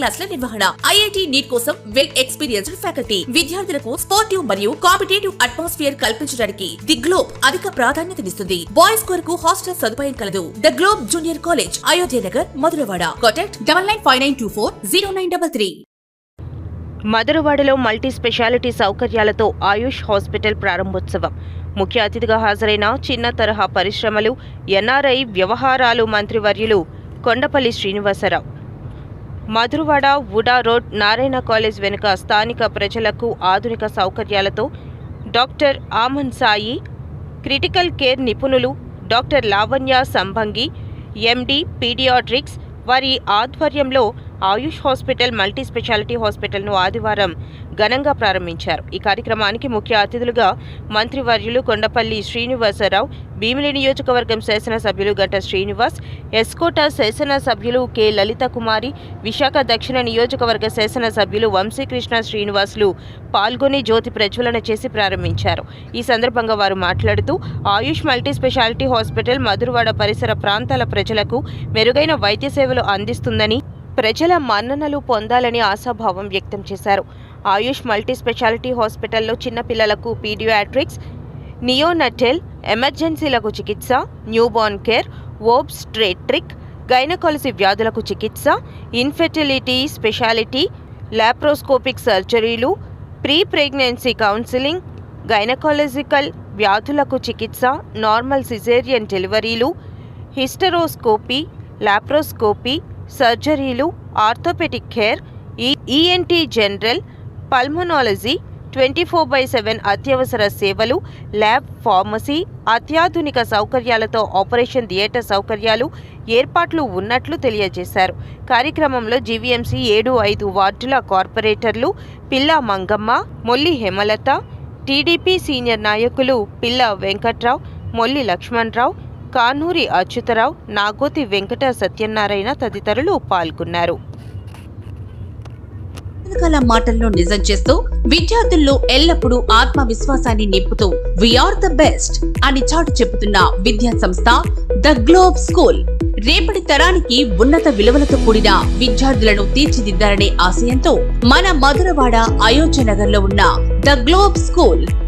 క్లాసుల నిర్వహణ. IIT NEET కోసం వెల్ ఎక్స్పీరియన్స్డ్ ఫ్యాకల్టీ. విద్యార్థులకు స్పోర్టివ్ మరియు కాంపిటేటివ్ అట్మాస్ఫియర్ కల్పించడానికి ది గ్లోబ్ అధిక ప్రాధాన్యతనిస్తుంది బాయ్స్ కొరకు హాస్టల్ సదుపాయం కలదు. The Globe junior college Ayodhya Nagar Madhurawada. Contact double nine five nine two four zero nine double three. మధురవాడలో multi speciality సౌకర్యాలతో ఆయుష్ హాస్పిటల్ ప్రారంభోత్సవం. ముఖ్య అతిథిగా హాజరైన చిన్న తరహా పరిశ్రమలు ఎన్ఆర్ఐ వ్యవహారాలు మంత్రివర్యులు కొండపల్లి శ్రీనివాసరావు. మధురవాడ వుడా రోడ్ నారాయణ కాలేజ్ వెనుక స్థానిక ప్రజలకు ఆధునిక సౌకర్యాలతో doctor Aman Sai critical care నిపుణులు doctor Lavanya Sambhangi MD paediatrics వారి ఆధ్వర్యంలో ఆయుష్ హాస్పిటల్ మల్టీ స్పెషాలిటీ హాస్పిటల్ను ఆదివారం ఘనంగా ప్రారంభించారు. ఈ కార్యక్రమానికి ముఖ్య అతిథులుగా మంత్రివర్యులు కొండపల్లి శ్రీనివాసరావు భీమిలి నియోజకవర్గం శాసనసభ్యులు గంట శ్రీనివాస్ ఎస్కోట శాసనసభ్యులు కె. లలిత కుమారి విశాఖ దక్షిణ నియోజకవర్గ శాసనసభ్యులు వంశీకృష్ణ శ్రీనివాసులు పాల్గొని జ్యోతి ప్రజ్వలన చేసి ప్రారంభించారు. ఈ సందర్భంగా వారు మాట్లాడుతూ Ayush multi speciality hospital Madhurawada పరిసర ప్రాంతాల ప్రజలకు మెరుగైన వైద్య సేవలు అందిస్తుందని ప్రజల మన్ననలు పొందాలని ఆశాభావం వ్యక్తం చేశారు. ఆయుష్ మల్టీ స్పెషాలిటీ హాస్పిటల్లో చిన్నపిల్లలకు పీడియాట్రిక్స్ నియోనటెల్ ఎమర్జెన్సీలకు చికిత్స న్యూబార్న్ కేర్ ఓబ్స్ట్రేట్రిక్ గైనకాలజీ వ్యాధులకు చికిత్స ఇన్ఫెర్టిలిటీ స్పెషాలిటీ లాప్రోస్కోపిక్ సర్జరీలు ప్రీ ప్రెగ్నెన్సీ కౌన్సిలింగ్ గైనకాలజికల్ వ్యాధులకు చికిత్స నార్మల్ సిజేరియన్ డెలివరీలు హిస్టరోస్కోపీ లాప్రోస్కోపీ సర్జరీలు orthopaedic care ENT general pulmonology twenty four by seven అత్యవసర సేవలు ల్యాబ్ ఫార్మసీ అత్యాధునిక సౌకర్యాలతో ఆపరేషన్ థియేటర్ సౌకర్యాలు ఏర్పాట్లు ఉన్నట్లు తెలియజేశారు. కార్యక్రమంలో జీవీఎంసీ ఏడు ఐదు వార్డుల కార్పొరేటర్లు పిల్ల మంగమ్మ మొల్లి హేమలత టీడీపీ సీనియర్ నాయకులు పిల్ల వెంకట్రావు మొల్లి లక్ష్మణరావు కానూరి అచ్యుతరావు నాగోతి వెంకట సత్యనారాయణ తదితరులు పాల్గొన్నారు. మాటల్లో నిజం చేస్తూ విద్యార్థుల్లో ఎల్లప్పుడూ ఆత్మవిశ్వాసాన్ని నింపుతూ వీఆర్ ద బెస్ట్ అని చాటు చెబుతున్న విద్యా సంస్థ ద గ్లోబ్ స్కూల్ రేపటి తరానికి ఉన్నత విలువలతో కూడిన విద్యార్థులను తీర్చిదిద్దాలనే ఆశయంతో మన మధురవాడ అయోధ్య నగర్లో ఉన్న ద గ్లోబ్ స్కూల్